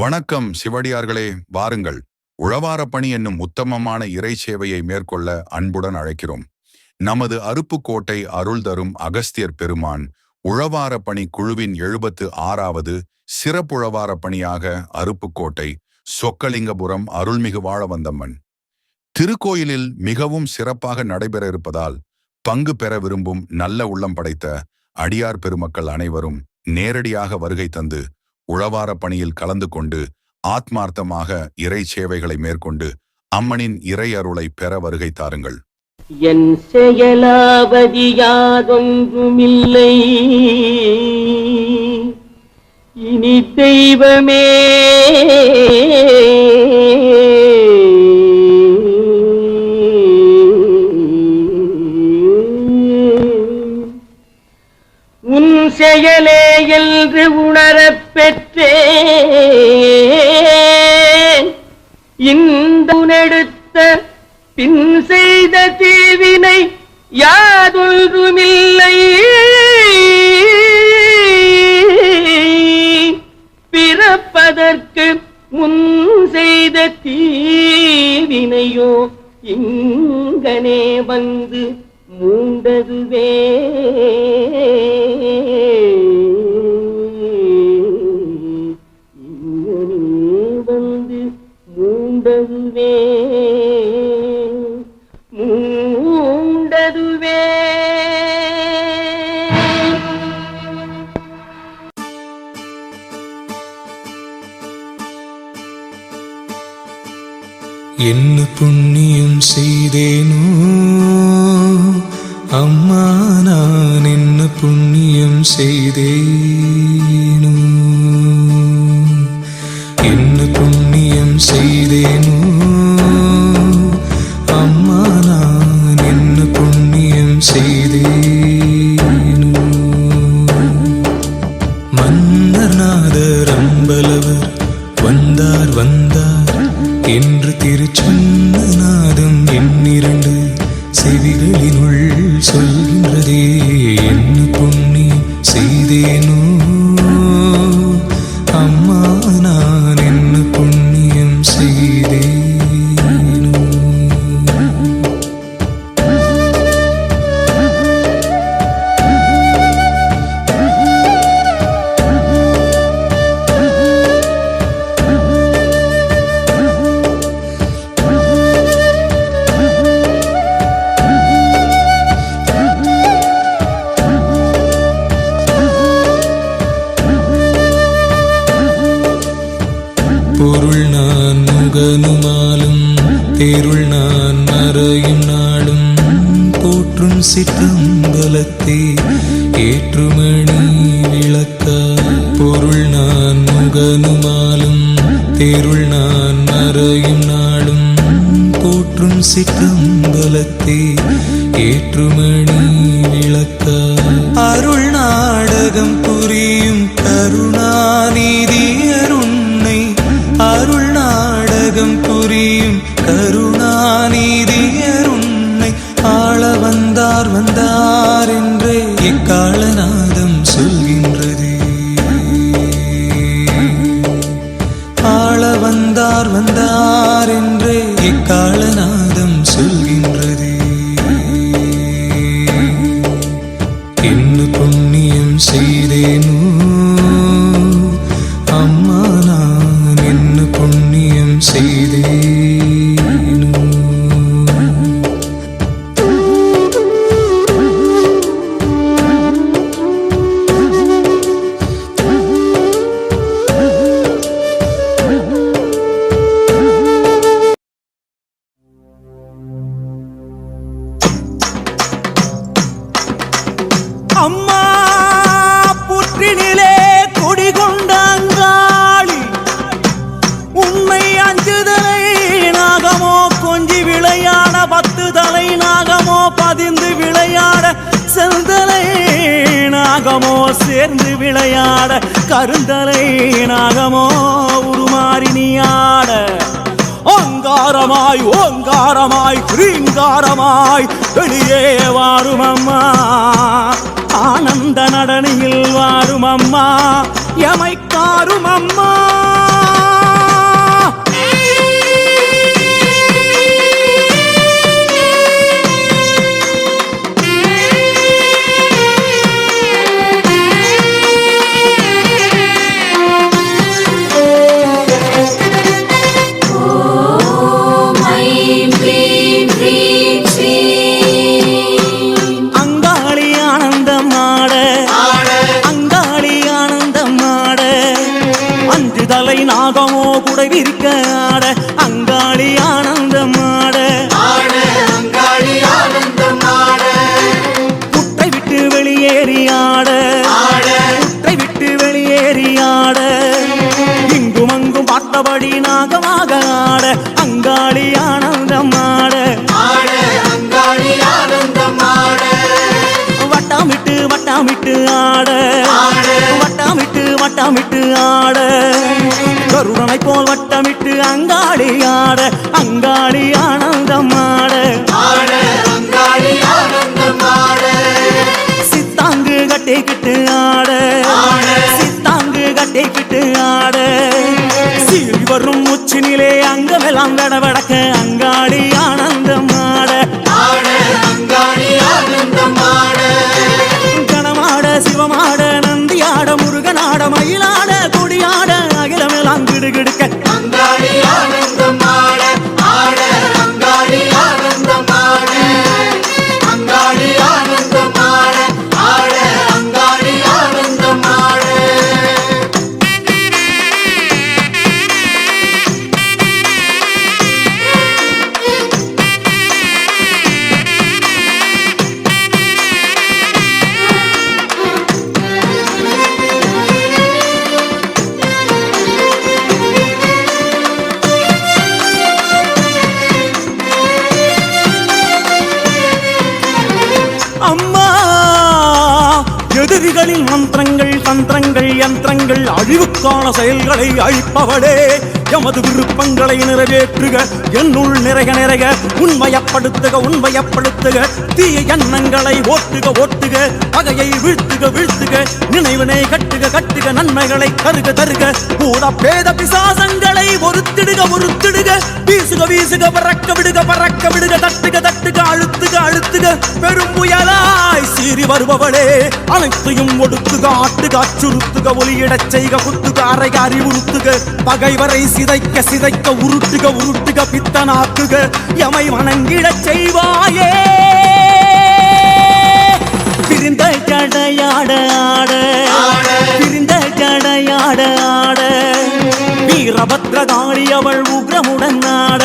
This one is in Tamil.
வணக்கம் சிவடியார்களே வாருங்கள். உழவாரப்பணி என்னும் உத்தமமான இறை சேவையை மேற்கொள்ள அன்புடன் அழைக்கிறோம். நமது அருப்புக்கோட்டை அருள் தரும் அகஸ்தியர் பெருமான் உழவார பணி குழுவின் எழுபத்து ஆறாவது சிறப்புழவார பணியாக அருப்புக்கோட்டை சொக்கலிங்கபுரம் அருள்மிகு வாழ வந்தம்மன் திருக்கோயிலில் மிகவும் சிறப்பாக நடைபெற இருப்பதால் பங்கு பெற விரும்பும் நல்ல உள்ளம் படைத்த அடியார் பெருமக்கள் அனைவரும் நேரடியாக வருகை தந்து உழவார பணியில் கலந்து கொண்டு ஆத்மார்த்தமாக இறை சேவைகளை மேற்கொண்டு அம்மனின் இறை அருளை பெற வருகை தாருங்கள். என் செயலாவதி யாதொன்றுமில்லை. இனி தெய்வமே பெற்றேன். இந்த உனெடுத்த பின் செய்த தீவினை யாதொன்றுமில்லை. பிறப்பதற்கு முன் செய்த தீவினையோ இங்கனே வந்து மூண்டதுவே. மூண்டதுவே மூண்டதுவே. என்ன புண்ணியம் செய்தேனோ அம்மா நான் என்ன புண்ணியம் செய்தேனோ. செய்தேனோ? அம்மா நான் என்ன புண்ணியம் செய்தேனோ? மன்னர்நாதர் அம்பலவர் வந்தார் வந்தார். என்று திருச்சந்தநாதம் என்னிரண்டு செவிகளினுள் சொல்கின்றதே என்ன புண்ணியம் செய்தேனோ? தேருள் நான் மறையும் நாளும் போற்றும் சிற்றம்பலத்தே. ஏற்றுமணி விளக்க பொருள் நான் முகனுமாலும் தேருள் நான் மறையும் நாளும் போற்றும் சிற்றம்பலத்தே. ஏற்றுமணி விளக்க அருள் நாடகம் உலகம் புரியும் கரு சேர்ந்து விளையாட கருந்தலை நாகமோ உருமாறி நீயாட. ஓங்காரமாய் ஓங்காரமாய் கிரீங்காரமாய் வெளியே வாரும் அம்மா ஆனந்த நடனியில் வாரும் அம்மா எமைக்காரும் அம்மா வட்டாமிட்டு ஆட. கருடனை போல் வட்டமிட்டு அங்காளி ஆட. அங்காளி ஆனந்தம் ஆட. சித்தாங்கு கட்டிக்கிட்டு ஆட. சித்தாங்கு கட்டிக்கிட்டு ஆட. சீறி வரும் உச்சினிலே அங்கமெல்லாம் விடவடக்க அங்காளி எதிரிகளின் மந்திரங்கள் தந்திரங்கள் யந்திரங்கள் அழிவுக்கான செயல்களை அழிப்பவளே. எமது விருப்பங்களை நிறைவேற்றுக என்னுள் நிறைய நிறைய உண்மையப்படுத்துக உண்மையப்படுத்துக. தீய எண்ணங்களை ஓட்டுக ஓட்டுக. பகையை வீழ்த்துக வீழ்த்துக. நினைவினை கட்டுக கட்டுக நன்மைகளை தருக தருக. பூத பேத பிசாசங்களை ஒருத்திடுக ஒருத்திடுக. வீசுக வீசுக பறக்க விடுக பறக்க விடுக தட்டுக தட்டுக அழுத்துக அழுத்துக. பெரும் புயலா மீறி வருபவளே அனைத்தையும் ஒடுத்துக ஆட்டுக அச்சுறுத்துக ஒலியிடச் செய்க குத்துக அறைக அறிவுறுத்துக பகைவரை சிதைக்க சிதைக்க உருட்டுக உருட்டுக பித்தனாக்குக எமை வணங்கிடச் செய்வாயே. பிரிந்த ஜடையாட ஆட பிரிந்த ஜடையாட ஆட வீரபத்ரகாளி அவள் உக்ரமுடன் ஆட